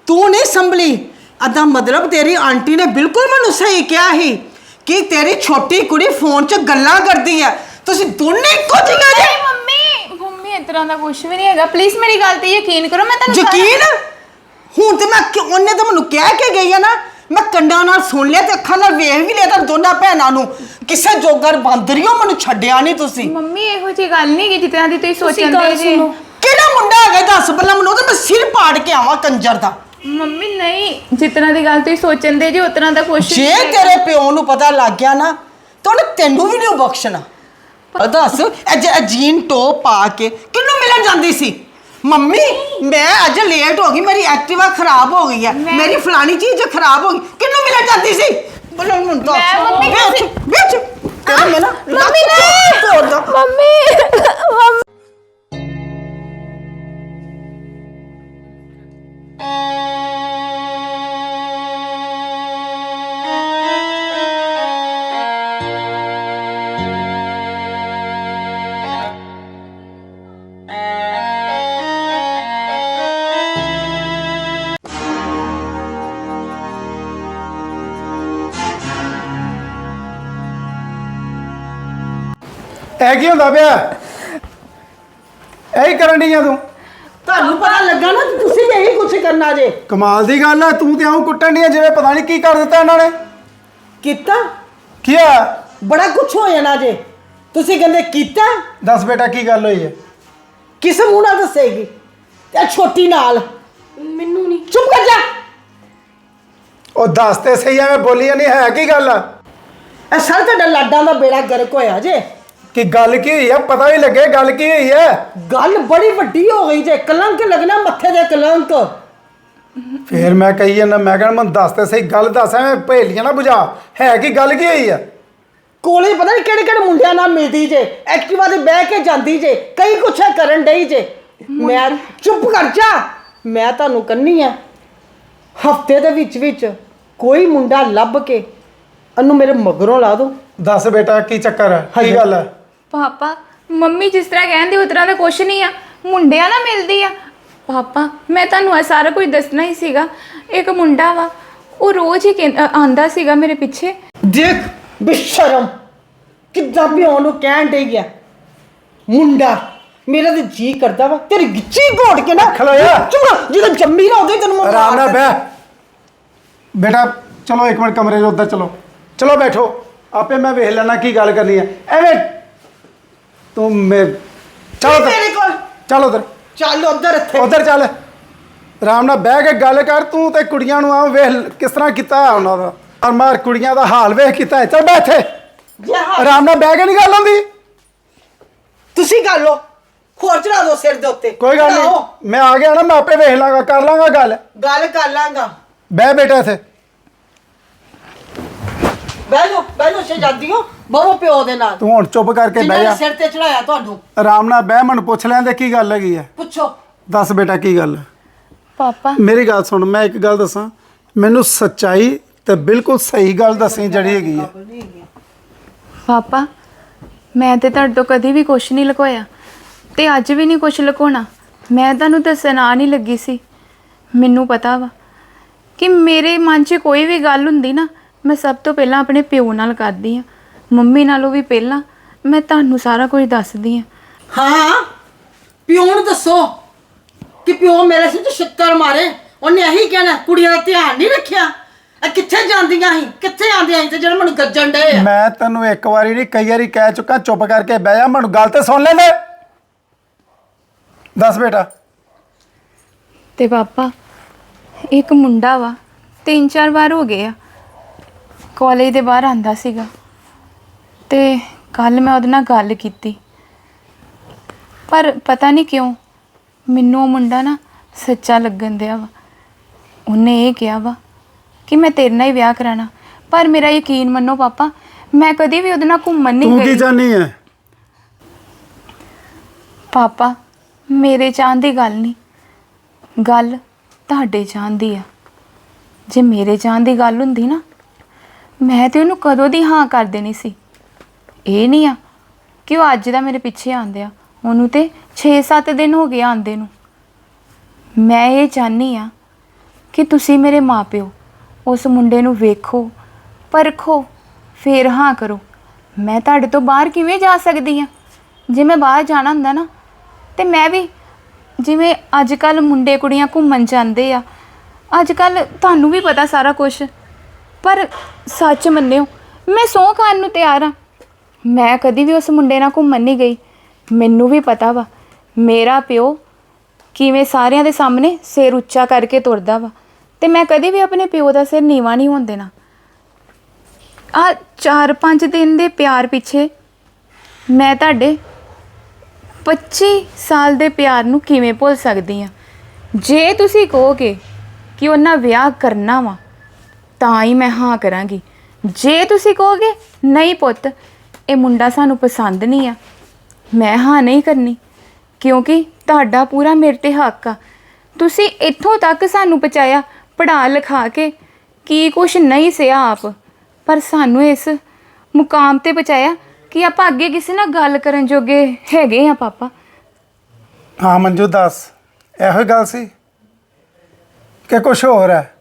ਤੂੰ ਨਹੀਂ ਸੰਭਲੀ ਅਦਾ ਮਤਲਬ ਤੇਰੀ ਆਂਟੀ ਨੇ ਬਿਲਕੁਲ ਮੈਨੂੰ ਸਹੀ ਕਿਹਾ ਸੀ ਕਿ ਤੇਰੀ ਛੋਟੀ ਕੁੜੀ ਫੋਨ 'ਚ ਗੱਲਾਂ ਕਰਦੀ ਹੈ ਤੁਸੀਂ ਦੋਨੇ ਇੱਕੋ ਜੇ ਮੰਮੀ ਮੰਮੀ ਇਤਰਾ ਦਾ ਕੁਝ ਵੀ ਨਹੀਂ ਹੈਗਾ ਪਲੀਜ਼ ਮੇਰੀ ਗੱਲ ਤੇ ਯਕੀਨ ਕਰੋ ਮੈਂ ਤੁਹਾਨੂੰ ਸਾਰਾ- ਯਕੀਨ ਹੁਣ ਤੇ ਮੈਂ ਕਿ- ਉਹਨੇ ਤਾਂ ਮੈਨੂੰ ਕਹਿ ਕੇ ਗਈ ਆ ਨਾ ਮੈਂ ਕੰਡਾਂ ਨਾਲ ਸੁਣ ਲਿਆ ਤੇ ਅੱਖਾਂ ਨਾਲ ਵੇਖ ਵੀ ਲਿਆ ਤਾਂ ਦੋਨਾਂ ਭੈਣਾਂ ਨੂੰ ਕਿਸੇ ਜੋਗਰ ਬਾਂਦਰੀਓ ਮੈਨੂੰ ਛੱਡਿਆ ਨਹੀਂ ਤੁਸੀਂ ਮੰਮੀ ਇਹੋ ਜਿਹੀ ਗੱਲ ਨਹੀਂ ਕਿ ਜਿਤਨਾ ਦੀ ਤੁਸੀਂ ਸੋਚਣ ਗੱਲ ਦੇ ਜੀ ਸੁਣੋ। ਕਿਹੜਾ ਮੁੰਡਾ ਹੈਗਾ ਦੱਸ ਪਹਿਲਾਂ ਮੈਨੂੰ ਉਹਦਾ ਮੈਂ ਸਿਰ ਪਾੜ ਕੇ ਆਵਾਂ ਕੰਜਰ ਦਾ ਮੰਮੀ ਨਹੀਂ। ਜਿਤਨਾ ਦੀ ਗੱਲ ਤੁਸੀਂ ਸੋਚਣ ਦੇ ਜੀ ਉਤਨਾ ਦਾ ਕੁਝ ਜੇ ਤੇਰੇ ਪਿਓ ਨੂੰ ਪਤਾ ਲੱਗ ਗਿਆ ਨਾ ਤਾਂ ਉਹਨੇ ਤੈਨੂੰ ਵੀ ਨਹੀਂ ਬਖਸ਼ਣਾ। ਆ ਦੱਸ ਅੱਜ ਅਜੀਨ ਟੋਪ ਪਾ ਕੇ ਕਿਹਨੂੰ ਮਿਲਣ ਜਾਂਦੀ ਸੀ? ਮੰਮੀ ਮੈਂ ਅੱਜ ਲੇਟ ਹੋ ਗਈ ਮੇਰੀ ਐਕਟਿਵਾ ਖਰਾਬ ਹੋ ਗਈ ਹੈ ਮੇਰੀ ਫਲਾਣੀ ਚੀਜ਼ ਖਰਾਬ ਹੋ ਗਈ। ਕਿਹਨੂੰ ਮਿਲਣ ਜਾਂਦੀ ਸੀ? ਬੋਲੋ ਮੈਨੂੰ ਦੱਸ। ਮੈਂ ਮੰਮੀ ਵਿੱਚ ਵਿੱਚ ਤੇਰੇ ਮੈਂ ਨਾ ਮੰਮੀ ਨੇ ਮੰਮੀ ਕੀ ਹੁੰਦਾ ਪਿਆ? ਇਹੀ ਕਰਨ ਡਈ ਆ ਤੂੰ? ਤੁਹਾਨੂੰ ਪਤਾ ਲੱਗਾ ਨਾ ਕਿ ਤੁਸੀਂ ਵੀ ਇਹੀ ਕੁਝ ਕਰਨਾ ਜੇ। ਕਮਾਲ ਦੀ ਗੱਲ ਆ ਤੂੰ ਤੇ ਆਉਂ ਕੁੱਟਣ ਡਈ ਆ ਜਿਵੇਂ ਪਤਾ ਨਹੀਂ ਕੀ ਕਰ ਦਿੱਤਾ ਇਹਨਾਂ ਨੇ। ਕੀਤਾ? ਕੀ ਆ ਬੜਾ ਕੁਝ ਹੋ ਜਾਣਾ ਜੇ। ਤੁਸੀਂ ਕਹਿੰਦੇ ਕੀਤਾ? ਦੱਸ ਬੇਟਾ ਕੀ ਗੱਲ ਹੋਈ ਹੈ ਕਿਸ ਮੂੰਹ ਨਾਲ ਦੱਸੇਗੀ? ਤੇ ਛੋਟੀ ਨਾਲ। ਮੈਨੂੰ ਨਹੀਂ ਚੁੱਪ ਕਰ ਜਾ। ਉਹ ਦੱਸ ਤੇ ਸਹੀ ਐਵੇਂ ਬੋਲੀ ਨਹੀਂ ਹੈ ਕੀ ਗੱਲ ਆ? ਇਹ ਸਰ ਤੁਹਾਡਾ ਲਾਡਾਂ ਦਾ ਬੇੜਾ ਗਰਕ ਹੋਇਆ ਜੇ। ਕਿ ਗੱਲ ਕੀ ਹੋਈ ਆ? ਪਤਾ ਵੀ ਲੱਗੇ ਗੱਲ ਕੀ ਹੋਈ ਹੈ ਗੱਲ ਬੜੀ ਵੱਡੀ ਹੋ ਗਈ ਜੇ ਕਲੰਕ ਲੱਗਣਾ ਮੱਥੇ ਦੇ ਕਲੰਕ। ਫੇਰ ਮੈਂ ਕਹੀ ਜਾਂਦਾ ਮੈਂ ਕਹਿੰਦਾ ਮੈਨੂੰ ਦੱਸ ਤੇ ਸਹੀ ਗੱਲ ਦੱਸ ਐਵੇਂ ਭੇਲੀਆਂ ਨਾ ਬੁਝਾ। ਹੈ ਕੀ ਗੱਲ ਕੀ ਹੋਈ ਆ? ਕੋਲੇ ਪਤਾ ਨਹੀਂ ਕਿਹੜੇ ਕਿਹੜੇ ਮੁੰਡਿਆਂ ਨਾਲ ਮਿਲਦੀ ਜੇ ਐਕਟਿਵਾ ਤੇ ਬਹਿ ਕੇ ਜਾਂਦੀ ਜੇ ਕਈ ਕੁਛ ਕਰਨ ਡਈ ਜੇ। ਮੈਂ ਚੁੱਪ ਕਰ ਜਾ ਮੈਂ ਤੁਹਾਨੂੰ ਕੰਨੀ ਆ। ਹਫ਼ਤੇ ਦੇ ਵਿੱਚ ਵਿੱਚ ਕੋਈ ਮੁੰਡਾ ਲੱਭ ਕੇ ਉਹਨੂੰ ਮੇਰੇ ਮਗਰੋਂ ਲਾ ਦੋ। ਦੱਸ ਬੇਟਾ ਕੀ ਚੱਕਰ ਹੈ ਕੀ। ਗੱਲ ਹੈ ਪਾਪਾ ਮੰਮੀ ਜਿਸ ਤਰ੍ਹਾਂ ਕਹਿੰਦੀ ਉਤਰਾ ਦਾ ਕੁਝ ਨਹੀਂ ਆ। ਮੁੰਡਿਆਂ ਨਾਲ ਮਿਲਦੀ ਆ। ਪਾਪਾ ਮੈਂ ਤੁਹਾਨੂੰ ਇਹ ਸਾਰਾ ਕੁਝ ਦੱਸਣਾ ਹੀ ਸੀਗਾ। ਇੱਕ ਮੁੰਡਾ ਵਾ ਉਹ ਰੋਜ਼ ਹੀ ਕਹਿੰ- ਅ, ਆਂਦਾ ਸੀਗਾ ਮੇਰੇ ਪਿੱਛੇ। ਦੇਖ ਬਿਸ਼ਰਮ। ਕਿੱਦਾਂ ਪਿਓ ਨੂੰ ਕਹਿਣ ਡਈ ਗਿਆ ਮੁੰਡਾ ਮੇਰਾ ਤੇ ਜੀ ਕਰਦਾ ਵਾ। ਤੇਰੀ ਗਿੱਚੀ ਘੋੜ ਕੇ ਨਾ ਖਲੋਇਆ। ਚੁੱਪ ਜਦੋਂ ਜੰਮੀ ਨਾ ਉਹਦੇ ਤੈਨੂੰ ਮੈਂ ਆਰਾਮ ਨਾਲ ਮਾਰ ਬਹਿ। ਬੇਟਾ ਚਲੋ ਇੱਕ ਮਿੰਟ ਕਮਰੇ 'ਚ ਉੱਧਰ ਚਲੋ। ਚਲੋ ਬੈਠੋ। ਆਪੇ ਮੈਂ ਵੇਖ ਲੈਣਾ ਕੀ ਗੱਲ ਕਰਨੀ ਹੈ ਐਵੇਂ ਤੂੰ ਮੇ ਚਲੋ ਤੂੰ ਮੇਰੇ ਕੋਲ। ਚਲ ਉਧਰ। ਚੱਲ ਉਧਰ ਇੱਥੇ। ਉਧਰ ਚੱਲ। ਆਰਾਮ ਨਾਲ ਬਹਿ ਕੇ ਗੱਲ ਕਰ ਤੂੰ ਤੇ ਕੁੜੀਆਂ ਨੂੰ ਆ ਵੇਖ ਕਿਸ ਤਰ੍ਹਾਂ ਕੀਤਾ ਹੈ ਉਹਨਾਂ ਦਾ। ਔਰ ਮਾਰ ਕੁੜੀਆਂ ਦਾ ਹਾਲ ਵੇਖ ਕੀਤਾ ਹੈ। ਚੱਲ ਬੈਠੇ ਜੇ ਹਾਂ। ਆਰਾਮ ਨਾਲ ਬਹਿ ਕੇ ਨਹੀਂ ਗੱਲ ਹੁੰਦੀ। ਤੁਸੀਂ ਕਰ ਲੋ ਹੋਰ ਚੜਾ ਦੋ ਸਿਰ ਦੇ ਉੱਤੇ। ਕੋਈ ਗੱਲ ਚੜਾਓ। ਨਹੀਂ ਮੈਂ ਆ ਗਿਆ ਨਾ ਮੈਂ ਆਪੇ ਵੇਖ ਲਾਂਗਾ ਕਰ ਲਾਂਗਾ ਗੱਲ। ਗੱਲ ਕਰ ਲਾਂਗਾ। ਬਹਿ ਬੇਟਾ ਇੱਥੇ। ਬਹਿ ਜਾਓ ਬਹਿ ਜਾਓ ਸ਼ਹਿਜ਼ਾਦੀਓ ਬਹੁ ਪਿਓ ਦੇ ਨਾਲ। ਤੂੰ ਹੁਣ ਚੁੱਪ ਕਰਕੇ ਜਿਨ੍ਹਾਂ ਬਹਿ ਨੇ ਜਾ। ਸਿਰ ਤੇ ਚੜਾਇਆ ਤੁਹਾਨੂੰ। ਆਰਾਮ ਨਾਲ ਬਹਿ ਮੈਨੂੰ ਪੁੱਛ ਲੈਂਦੇ ਕੀ ਗੱਲ ਹੈਗੀ ਹੈ। ਪੁੱਛੋ। ਦੱਸ ਬੇਟਾ ਕੀ ਗੱਲ? ਹੈ ਪਾਪਾ। ਮੇਰੀ ਗੱਲ ਸੁਣ ਮੈਂ ਇੱਕ ਗੱਲ ਦੱਸਾਂ। ਮੈਨੂੰ ਸੱਚਾਈ ਤੇ ਬਿਲਕੁਲ ਸਹੀ ਗੱਲ ਦੱਸੀ ਜਿਹੜੀ ਹੈਗੀ ਹੈ। ਪਾਪਾ ਮੈਂ ਤੇ ਤੁਹਾਡੇ ਤੋਂ ਕਦੀ ਵੀ ਕੁਝ ਨਹੀਂ ਲੁਕੋਇਆ ਤੇ ਅੱਜ ਵੀ ਨਹੀਂ ਕੁਝ ਲੁਕਾਉਣਾ ਮੈਂ ਤੁਹਾਨੂੰ ਦੱਸਣ ਆ ਨਹੀਂ ਲੱਗੀ ਸੀ। ਮੈਨੂੰ ਪਤਾ ਵਾ ਕਿ ਮੇਰੇ ਮਨ 'ਚ ਕੋਈ ਵੀ ਗੱਲ ਹੁੰਦੀ ਨਾ ਮੈਂ ਸਭ ਤੋਂ ਪਹਿਲਾਂ ਆਪਣੇ ਪਿਓ ਨਾਲ ਕਰਦੀ ਆ ਮੰਮੀ ਨਾਲੋਂ ਵੀ ਪਹਿਲਾਂ ਮੈਂ ਤੁਹਾਨੂੰ ਸਾਰਾ ਕੁਝ ਦੱਸਦੀ ਆ ਹਾਂ ਪਿਓ ਨੂੰ ਦੱਸੋ ਕਿ ਪਿਓ ਮੇਰੇ ਸਿਰ ਤੇ ਛਿੱਤਰ ਮਾਰੇ। ਉਹਨੇ ਇਹੀ ਕਹਿਣਾ ਕੁੜੀਆਂ ਦਾ ਧਿਆਨ ਨਹੀਂ ਰੱਖਿਆ। ਇਹ ਕਿੱਥੇ ਜਾਂਦੀਆਂ ਸੀ? ਕਿੱਥੇ ਆਂਦੀਆਂ ਸੀ? ਤੇ ਜਿਹੜੇ ਮੈਨੂੰ ਗੱਜਣ ਡਏ ਆ। ਮੈਂ ਤੈਨੂੰ ਇੱਕ ਵਾਰੀ ਨਹੀਂ ਕਈ ਵਾਰੀ ਕਹਿ ਚੁੱਕਾ ਚੁੱਪ ਕਰਕੇ ਬਹਿ ਜਾ ਮੈਨੂੰ ਗੱਲ ਤੇ ਸੁਣ ਲੈਂਦੇ। ਦੱਸ ਬੇਟਾ। ਤੇ ਪਾਪਾ ਇੱਕ ਮੁੰਡਾ ਵਾ ਤਿੰਨ ਚਾਰ ਵਾਰ ਹੋ ਗਏ ਆ। ਕਾਲਜ ਦੇ ਬਾਹਰ ਆਂਦਾ ਸੀਗਾ। ਤੇ ਕੱਲ ਮੈਂ ਉਹਦੇ ਨਾਲ ਗੱਲ ਕੀਤੀ। ਪਰ ਪਤਾ ਨਹੀਂ ਕਿਉਂ ਮੈਨੂੰ ਉਹ ਮੁੰਡਾ ਨਾ ਸੱਚਾ ਲੱਗਣ ਦਿਆ ਵਾ। ਉਹਨੇ ਇਹ ਕਿਹਾ ਵਾ ਕਿ ਮੈਂ ਤੇਰੇ ਨਾਲ ਹੀ ਵਿਆਹ ਕਰਾਣਾ ਪਰ ਮੇਰਾ ਯਕੀਨ ਮੰਨੋ ਪਾਪਾ ਮੈਂ ਕਦੀ ਵੀ ਉਹਦੇ ਨਾਲ ਘੁੰਮਣ ਨਹੀਂ ਤੂੰ ਕੀ ਗਈ। ਚਾਹਨੀ ਹੈ ਪਾਪਾ ਮੇਰੇ ਚਾਹਣ ਦੀ ਗੱਲ ਨਹੀਂ। ਗੱਲ ਤੁਹਾਡੇ ਚਾਹਣ ਦੀ ਆ। ਜੇ ਮੇਰੇ ਚਾਹਣ ਦੀ ਗੱਲ ਹੁੰਦੀ ਨਾ ਮੈਂ ਤੇ ਉਹਨੂੰ ਕਦੋਂ ਦੀ ਹਾਂ ਕਰ ਦੇਣੀ ਸੀ। ਇਹ ਨਹੀਂ ਆ ਕਿ ਉਹ ਅੱਜ ਦਾ ਮੇਰੇ ਪਿੱਛੇ ਆਂਦੇ ਆ। ਉਹਨੂੰ ਤੇ 6-7 ਦਿਨ ਹੋ ਗਏ ਆਂਦੇ ਨੂੰ। ਮੈਂ ਇਹ ਚਾਹਨੀ ਆ ਕਿ ਤੁਸੀਂ ਮੇਰੇ ਮਾਪਿਓ ਉਸ ਮੁੰਡੇ ਨੂੰ ਵੇਖੋ, ਪਰਖੋ, ਫੇਰ ਹਾਂ ਕਰੋ। ਮੈਂ ਤੁਹਾਡੇ ਤੋਂ ਬਾਹਰ ਕਿਵੇਂ ਜਾ ਸਕਦੀ ਆ? ਜੇ ਮੈਂ ਬਾਹਰ ਜਾਣਾ ਹੁੰਦਾ ਨਾ, ਤੇ ਮੈਂ ਵੀ ਜਿਵੇਂ ਅੱਜ ਕੱਲ ਮੁੰਡੇ ਕੁੜੀਆਂ ਘੁੰਮਣ ਜਾਂਦੇ ਆ ਅੱਜ ਕੱਲ ਤੁਹਾਨੂੰ ਵੀ ਪਤਾ ਸਾਰਾ ਕੁਝ ਪਰ ਸੱਚ ਮੰਨਿਓ, ਮੈਂ ਸਹੁੰ ਖਾਣ ਨੂੰ ਤਿਆਰ ਆ। ਮੈਂ ਕਦੀ ਵੀ ਉਸ ਮੁੰਡੇ ਨਾਲ ਘੁੰਮਣ ਨਹੀਂ ਗਈ। ਮੈਨੂੰ ਵੀ ਪਤਾ ਵਾ, ਮੇਰਾ ਪਿਓ ਕਿਵੇਂ ਸਾਰਿਆਂ ਦੇ ਸਾਹਮਣੇ ਸਿਰ ਉੱਚਾ ਕਰਕੇ ਤੁਰਦਾ ਵਾ ਤੇ ਮੈਂ ਕਦੀ ਵੀ ਆਪਣੇ ਪਿਓ ਦਾ ਸਿਰ ਨੀਵਾ ਨਹੀਂ ਹੋਣ ਦੇਣਾ। ਆ 4-5 ਦਿਨ ਦੇ ਪਿਆਰ ਪਿੱਛੇ ਮੈਂ ਤੁਹਾਡੇ 25 ਸਾਲ ਦੇ ਪਿਆਰ ਨੂੰ ਕਿਵੇਂ ਭੁੱਲ ਸਕਦੀ ਆ ਜੇ ਤੁਸੀਂ ਕਹੋਗੇ ਕਿ ਉਹਨਾਂ ਵਿਆਹ ਕਰਨਾ ਵਾ, ਤਾਂ ਹੀ ਮੈਂ ਹਾਂ ਕਰਾਂਗੀ। ਜੇ ਤੁਸੀਂ ਕਹੋਗੇ, ਨਹੀਂ ਪੁੱਤ ਇਹ ਮੁੰਡਾ ਸਾਨੂੰ ਪਸੰਦ ਨਹੀਂ ਆ। ਮੈਂ ਹਾਂ ਨਹੀਂ ਕਰਨੀ ਕਿਉਂਕਿ ਤੁਹਾਡਾ ਪੂਰਾ ਮੇਰੇ ਤੇ ਹੱਕ ਆ। ਤੁਸੀਂ ਇੱਥੋਂ ਤੱਕ ਸਾਨੂੰ ਪਹੁੰਚਾਇਆ ਪੜ੍ਹਾ ਲਿਖਾ ਕੇ ਕੀ ਕੁਛ ਨਹੀਂ ਸਿਆ ਆਪ। ਪਰ ਸਾਨੂੰ ਇਸ ਮੁਕਾਮ ਤੇ ਪਹੁੰਚਾਇਆ ਕਿ ਆਪਾਂ ਅੱਗੇ ਕਿਸੇ ਨਾਲ ਗੱਲ ਕਰਨ ਜੋਗੇ ਹੈਗੇ ਆ ਪਾਪਾ। ਹਾਂ ਮੰਜੂ ਦੱਸ ਇਹੋ ਗੱਲ ਸੀ ਕਿ ਕੁਝ ਹੋਰ ਹੈ?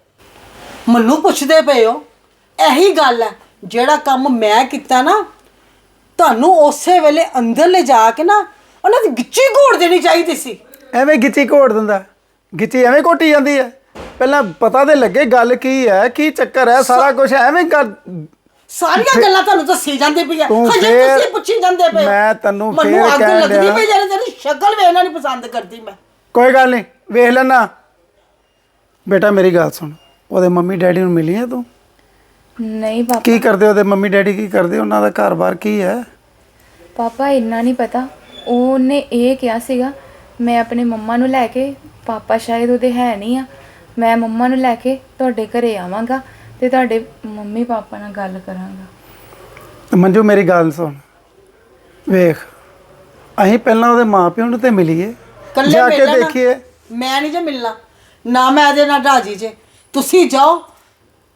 ਮੈਨੂੰ ਪੁੱਛਦੇ ਪਏ ਹੋ। ਇਹੀ ਗੱਲ ਹੈ ਜਿਹੜਾ ਕੰਮ ਮੈਂ ਕੀਤਾ ਨਾ ਤੁਹਾਨੂੰ ਉਸੇ ਵੇਲੇ ਅੰਦਰ ਲੈ ਜਾ ਕੇ ਨਾ ਉਹਨਾਂ ਦੀ ਗਿੱਚੀ ਘੋੜ ਦੇਣੀ ਚਾਹੀਦੀ ਸੀ। ਐਵੇਂ ਗਿੱਚੀ ਘੋੜ ਦਿੰਦਾ। ਗਿੱਚੀ ਐਵੇਂ ਘੋਟੀ ਜਾਂਦੀ ਹੈ। ਪਹਿਲਾਂ ਪਤਾ ਤੇ ਲੱਗੇ ਗੱਲ ਕੀ ਹੈ ਕੀ ਚੱਕਰ ਹੈ ਸਾਰਾ ਕੁਝ ਐਵੇਂ ਕਰ ਸਾਰੀਆਂ ਗੱਲਾਂ ਤੁਹਾਨੂੰ ਦੱਸੀ ਜਾਂਦੀ ਪਈ ਤੂੰ ਹਜੇ ਫੇਰ- ਤੁਸੀਂ ਪੁੱਛੀ ਜਾਂਦੇ ਪਏ। ਮੈਂ ਤੈਨੂੰ ਮੈਨੂੰ ਫੇਰ ਅੱਗ ਕਹਿਣ ਲੱਗਦੀ ਡਿਆ। ਪਈ ਜਿਹੜੇ ਤੇਰੀ ਸ਼ਕਲ ਵੇਖਣਾ ਨਹੀਂ ਪਸੰਦ ਕਰਦੀ ਮੈਂ। ਕੋਈ ਗੱਲ ਨਹੀਂ ਵੇਖ ਲੈਣਾ ਬੇਟਾ ਮੇਰੀ ਗੱਲ ਸੁਣ ਉਹਦੇ ਮੰਮੀ ਡੈਡੀ ਨੂੰ ਮਿਲੀ ਹੈ ਤੂੰ? ਨਹੀਂ ਪਾਪਾ। ਕੀ ਕਰਦੇ ਉਹਦੇ ਮੰਮੀ ਡੈਡੀ ਕੀ ਕਰਦੇ? ਉਹਨਾਂ ਦਾ ਘਰ-ਬਾਰ ਕੀ ਹੈ? ਪਾਪਾ ਇੰਨਾ ਨਹੀਂ ਪਤਾ। ਉਹਨੇ ਇਹ ਕਿਹਾ ਸੀਗਾ ਮੈਂ ਆਪਣੇ ਮੰਮਾ ਨੂੰ ਲੈ ਕੇ ਪਾਪਾ ਸ਼ਾਇਦ ਉਹਦੇ ਹੈ ਨਹੀਂ ਆ। ਮੈਂ ਮੰਮਾ ਨੂੰ ਲੈ ਕੇ ਤੁਹਾਡੇ ਘਰੇ ਆਵਾਂਗਾ ਤੇ ਤੁਹਾਡੇ ਮੰਮੀ ਪਾਪਾ ਨਾਲ ਗੱਲ ਕਰਾਂਗਾ। ਤੇ ਮੰਜੂ ਮੇਰੀ ਗੱਲ ਸੁਣ। ਵੇਖ ਅਸੀਂ ਪਹਿਲਾਂ ਉਹਦੇ ਮਾਪਿਆਂ ਨੂੰ ਤੇ ਮਿਲੀਏ। ਕੱਲੇ ਜਾ ਕੇ ਮਿਲਣਾ ਨਾ। ਦੇਖੀਏ। ਮੈਂ ਨਹੀਂ ਜੇ ਮਿਲਣਾ। ਨਾ ਮੈਂ ਇਹਦੇ ਨਾਲ ਰਾਜੀ ਜੇ। ਤੁਸੀਂ ਜਾਓ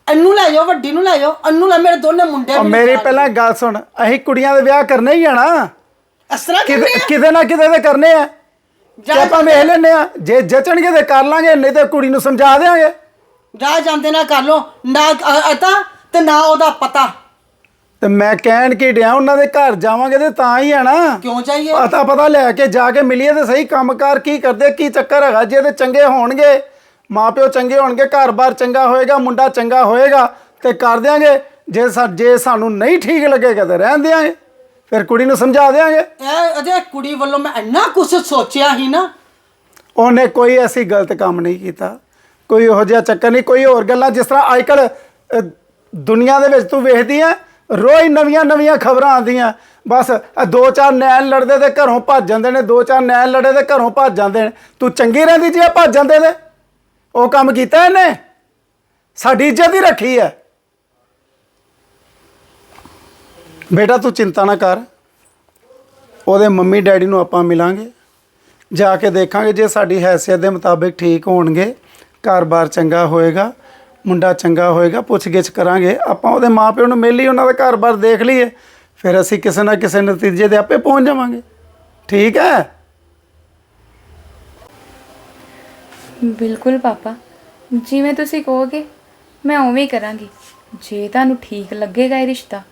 ਅੰਨੂ ਲੈ ਜਾਓ ਵੱਡੀ ਨੂੰ ਲੈ ਜਾਓ। ਅੰਨੂ ਲੈ ਮੇਰੇ ਦੋਨੇ ਮੁੰਡੇ ਉਹ ਮੇਰੀ। ਪਹਿਲਾਂ ਗੱਲ ਸੁਣ ਅਸੀਂ ਕੁੜੀਆਂ ਦੇ ਵਿਆਹ ਕਰਨੇ ਹੀ ਆ ਨਾ। ਇਸ ਤਰ੍ਹਾਂ ਕਿਤੇ ਕਿਤੇ ਨਾ ਕਿਤੇ ਤੇ ਕਰਨੇ ਆ। ਤੇ ਆਪਾਂ ਵੇਖ ਲੈਨੇ ਆ ਜੇ ਜਚਣਗੇ ਤੇ ਕਰ ਲਾਂਗੇ ਨਹੀਂ ਤੇ ਕੁੜੀ ਨੂੰ ਸਮਝਾ ਦੇਾਂਗੇ ਜਾ ਜਾਂਦੇ ਨਾ ਕਰ ਲੋ ਨਾ ਅਤਾ ਤੇ ਨਾ ਉਹਦਾ ਪਤਾ। ਤੇ ਮੈਂ ਕਹਿਣ ਕੀ ਡਿਆ ਉਹਨਾਂ ਦੇ ਘਰ ਜਾਵਾਂਗੇ ਤੇ ਤਾਂ ਹੀ ਆ ਨਾ। ਕਿਉਂ ਚਾਹੀਏ ਪਤਾ ਪਤਾ ਲੈ ਕੇ ਜਾ ਕੇ ਮਿਲੀਏ ਤੇ ਸਹੀ ਕੰਮਕਾਰ ਕੀ ਕਰਦੇ ਕੀ ਚੱਕਰ ਹੈਗਾ ਜੇ ਤੇ ਚੰਗੇ ਹੋਣਗੇ। ਮਾਪਿਓ ਚੰਗੇ ਹੋਣਗੇ ਘਰ-ਬਾਰ ਚੰਗਾ ਹੋਏਗਾ ਮੁੰਡਾ ਚੰਗਾ ਹੋਏਗਾ ਤੇ ਕਰ ਦਿਆਂਗੇ। ਜੇ ਸਾ- ਜੇ ਸਾਨੂੰ ਨਹੀਂ ਠੀਕ ਲੱਗੇਗਾ ਤੇ ਰਹਿਣ ਦਿਆਂਗੇ ਫਿਰ ਕੁੜੀ ਨੂੰ ਸਮਝਾ ਦਿਆਂਗੇ। ਇਹ ਅਜੇ ਕੁੜੀ ਵੱਲੋਂ ਮੈਂ ਇੰਨਾ ਕੁਛ ਸੋਚਿਆ ਹੀ ਨਾ। ਉਹਨੇ ਕੋਈ ਐਸੀ ਗਲਤ ਕੰਮ ਨਹੀਂ ਕੀਤਾ। ਕੋਈ ਇਹੋ ਜਿਹਾ ਚੱਕਰ ਨਹੀਂ ਕੋਈ ਹੋਰ ਗੱਲਾਂ। ਜਿਸ ਤਰ੍ਹਾਂ ਅੱਜਕੱਲ ਦੁਨੀਆ ਦੇ ਵਿੱਚ ਤੂੰ ਵੇਖਦੀ ਆ ਰੋਜ਼ ਨਵੀਆਂ ਨਵੀਆਂ ਖਬਰਾਂ ਆਉਂਦੀਆਂ। ਬਸ ਦੋ ਚਾਰ ਨੈਣ ਲੜਦੇ ਤੇ ਘਰੋਂ ਭੱਜ ਜਾਂਦੇ ਨੇ ਦੋ ਚਾਰ ਨੈਣ ਲੜੇ ਤੇ ਘਰੋਂ ਭੱਜ ਜਾਂਦੇ ਨੇ। ਤੂੰ ਚੰਗੀ ਰਹਿੰਦੀ ਜੇ ਭੱਜ ਜਾਂਦੇ ਨੇ ਉਹ ਕੰਮ ਕੀਤਾ ਇਹਨੇ? ਸਾਡੀ ਇੱਜ਼ਤ ਹੀ ਰੱਖੀ ਹੈ। ਬੇਟਾ, ਤੂੰ ਚਿੰਤਾ ਨਾ ਕਰ। ਉਹਦੇ ਮੰਮੀ ਡੈਡੀ ਨੂੰ ਆਪਾਂ ਮਿਲਾਂਗੇ। ਜਾ ਕੇ ਦੇਖਾਂਗੇ ਜੇ ਸਾਡੀ ਹੈਸੀਅਤ ਦੇ ਮੁਤਾਬਿਕ ਠੀਕ ਹੋਣਗੇ। ਘਰ-ਬਾਰ ਚੰਗਾ ਹੋਏਗਾ, ਮੁੰਡਾ ਚੰਗਾ ਹੋਏਗਾ, ਪੁੱਛਗਿੱਛ ਕਰਾਂਗੇ। ਆਪਾਂ ਉਹਦੇ ਮਾਪਿਆਂ ਨੂੰ ਮਿਲ ਲਈ, ਉਹਨਾਂ ਦਾ ਘਰ-ਬਾਰ ਦੇਖ ਲਈਏ। ਫਿਰ ਅਸੀਂ ਕਿਸੇ ਨਾ ਕਿਸੇ ਨਤੀਜੇ ਦੇ ਆਪੇ ਪਹੁੰਚ ਜਾਵਾਂਗੇ। ਠੀਕ ਹੈ? ਬਿਲਕੁਲ ਪਾਪਾ। ਜਿਵੇਂ ਤੁਸੀਂ ਕਹੋਗੇ, ਮੈਂ ਉਵੇਂ ਹੀ ਕਰਾਂਗੀ। ਜੇ ਤੁਹਾਨੂੰ ਠੀਕ ਲੱਗੇਗਾ ਇਹ ਰਿਸ਼ਤਾ,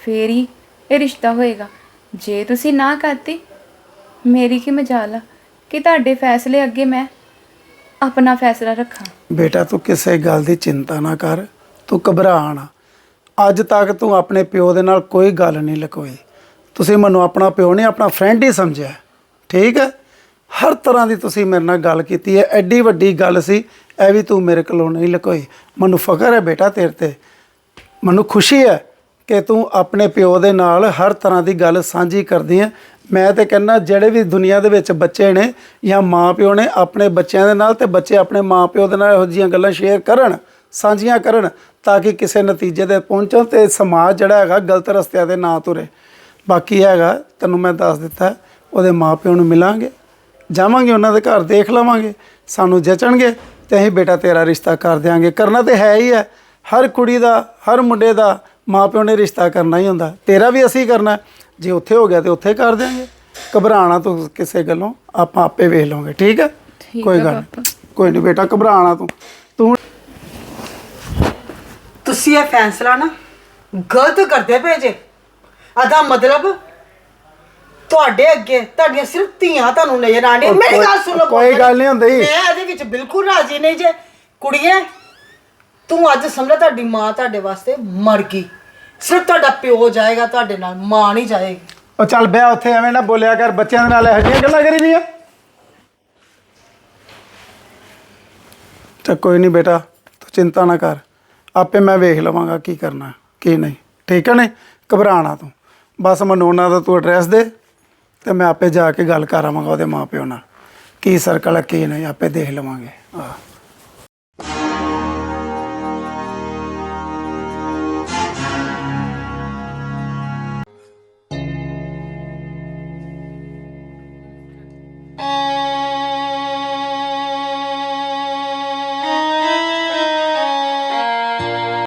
ਫੇਰ ਹੀ ਇਹ ਰਿਸ਼ਤਾ ਹੋਏਗਾ। ਜੇ ਤੁਸੀਂ ਨਾ ਕਰਤੀ, ਮੇਰੀ ਕੀ ਮਜਾਲ ਆ ਕਿ ਤੁਹਾਡੇ ਫੈਸਲੇ ਅੱਗੇ ਮੈਂ ਆਪਣਾ ਫੈਸਲਾ ਰੱਖਾਂ। ਬੇਟਾ, ਤੂੰ ਕਿਸੇ ਗੱਲ ਦੀ ਚਿੰਤਾ ਨਾ ਕਰ। ਤੂੰ ਘਬਰਾ ਨਾ। ਅੱਜ ਤੱਕ ਤੂੰ ਆਪਣੇ ਪਿਓ ਦੇ ਨਾਲ ਕੋਈ ਗੱਲ ਨਹੀਂ ਲਕੋਈ। ਤੁਸੀਂ ਮੈਨੂੰ ਆਪਣਾ ਪਿਓ ਨਹੀਂ, ਆਪਣਾ ਫਰੈਂਡ ਹੀ ਸਮਝਿਆ। ਠੀਕ ਹੈ? ਹਰ ਤਰ੍ਹਾਂ ਦੀ ਤੁਸੀਂ ਮੇਰੇ ਨਾਲ ਗੱਲ ਕੀਤੀ ਹੈ। ਐਡੀ ਵੱਡੀ ਗੱਲ ਸੀ, ਇਹ ਵੀ ਤੂੰ ਮੇਰੇ ਕੋਲੋਂ ਨਹੀਂ ਲੁਕੋਈ। ਮੈਨੂੰ ਫਖਰ ਹੈ ਬੇਟਾ ਤੇਰੇ ਤੇ। ਮੈਨੂੰ ਖੁਸ਼ੀ ਹੈ ਕਿ ਤੂੰ ਆਪਣੇ ਪਿਓ ਦੇ ਨਾਲ ਹਰ ਤਰ੍ਹਾਂ ਦੀ ਗੱਲ ਸਾਂਝੀ ਕਰਦੀ ਹੈ। ਮੈਂ ਤੇ ਕਹਿੰਦਾ, ਜਿਹੜੇ ਵੀ ਦੁਨੀਆ ਦੇ ਵਿੱਚ ਬੱਚੇ ਨੇ ਜਾਂ ਮਾਂ ਪਿਓ ਨੇ, ਆਪਣੇ ਬੱਚਿਆਂ ਦੇ ਨਾਲ ਤੇ ਬੱਚੇ ਆਪਣੇ ਮਾਂ ਪਿਓ ਦੇ ਨਾਲ ਇਹੋ ਜਿਹੀਆਂ ਗੱਲਾਂ ਸ਼ੇਅਰ ਕਰਨ, ਸਾਂਝੀਆਂ ਕਰਨ, ਤਾਂ ਕਿ ਕਿਸੇ ਨਤੀਜੇ ਤੇ ਪਹੁੰਚਣ ਤੇ ਸਮਾਜ ਜਿਹੜਾ ਹੈਗਾ ਗਲਤ ਰਸਤਿਆਂ ਤੇ ਨਾ ਤੁਰੇ ਬਾਕੀ ਹੈਗਾ, ਤੈਨੂੰ ਮੈਂ ਦੱਸ ਦਿੱਤਾ, ਉਹਦੇ ਮਾਂ ਪਿਓ ਨੂੰ ਮਿਲਾਂਗੇ। ਜਾਵਾਂਗੇ ਉਹਨਾਂ ਦੇ ਘਰ ਦੇਖ ਲਵਾਂਗੇ ਸਾਨੂੰ ਜਚਣਗੇ ਤੇ ਅਸੀਂ ਬੇਟਾ ਤੇਰਾ ਰਿਸ਼ਤਾ ਕਰ ਦਿਆਂਗੇ। ਕਰਨਾ ਤੇ ਹੈ ਹੀ ਹੈ। ਹਰ ਕੁੜੀ ਦਾ ਹਰ ਮੁੰਡੇ ਦਾ ਮਾਪਿਓ ਨੇ ਰਿਸ਼ਤਾ ਕਰਨਾ ਹੀ ਹੁੰਦਾ। ਤੇਰਾ ਵੀ ਅਸੀਂ ਕਰਨਾ। ਜੇ ਉੱਥੇ ਹੋ ਗਿਆ ਤੇ ਉੱਥੇ ਕਰ ਦਿਆਂਗੇ। ਘਬਰਾਣਾ ਤੂੰ ਕਿਸੇ ਗੱਲੋਂ ਆਪਾਂ ਆਪੇ ਵੇਖ ਲਵਾਂਗੇ। ਠੀਕ ਹੈ? ਕੋਈ ਗੱਲ ਨਹੀਂ। ਕੋਈ ਨਹੀਂ ਬੇਟਾ ਘਬਰਾਣਾ ਤੂੰ। ਤੂੰ ਤੁਸੀਂ ਇਹ ਫੈਸਲਾ ਨਾ ਗਲਤ ਕਰਦੇ ਪਏ ਜੇ। ਆਦਾ ਮਤਲਬ ਤੁਹਾਡੇ ਅੱਗੇ ਤੁਹਾਡੀਆਂ ਸਿਰਫ ਧੀਆਂ ਤੁਹਾਨੂੰ ਨਜ਼ਰ ਆਣੀਆਂ ਉਹ ਮੇਰੀ ਕੋਈ- ਗੱਲ ਸੁਣੋ ਕੋਈ। ਗੱਲ ਨਹੀਂ ਹੁੰਦੀ। ਮੈਂ ਇਹਦੇ ਵਿੱਚ ਬਿਲਕੁਲ ਰਾਜ਼ੀ ਨਹੀਂ ਜੇ। ਕੁੜੀਏ ਤੂੰ ਅੱਜ ਸਮਝ ਤੁਹਾਡੀ ਮਾਂ ਤੁਹਾਡੇ ਵਾਸਤੇ ਮਰ ਗਈ। ਸਿਰਫ ਤੁਹਾਡਾ ਪਿਓ ਜਾਏਗਾ ਤੁਹਾਡੇ ਨਾਲ ਮਾਂ ਨਹੀਂ ਜਾਏਗੀ। ਉਹ ਚੱਲ ਬਿਆ ਉੱਥੇ ਐਵੇਂ ਨਾ ਬੋਲਿਆ ਕਰ ਬੱਚਿਆਂ ਦੇ ਨਾਲ ਇਹੋ ਜਿਹੀਆਂ ਗੱਲਾਂ ਕਰੀ ਦੀਆਂ ਤੇ ਕੋਈ ਨਹੀਂ ਬੇਟਾ ਤੂੰ ਚਿੰਤਾ ਨਾ ਕਰ। ਆਪੇ ਮੈਂ ਵੇਖ ਲਵਾਂਗਾ ਕੀ ਕਰਨਾ ਕੀ ਨਹੀਂ। ਠੀਕ ਹੈ ਨੇ ਘਬਰਾਣਾ ਤੂੰ। ਬਸ ਮੈਨੂੰ ਉਹਨਾਂ ਦਾ ਤੂੰ ਐਡਰੈਸ ਦੇ। ਤੇ ਮੈਂ ਆਪੇ ਜਾ ਕੇ ਗੱਲ ਕਰ ਆਵਾਂਗਾ ਉਹਦੇ ਮਾਪਿਓ ਨਾਲ। ਕੀ ਸਰਕਲ ਹੈ ਕੀ ਨਹੀਂ, ਆਪੇ ਦੇਖ ਲਵਾਂਗੇ। ਆਹ।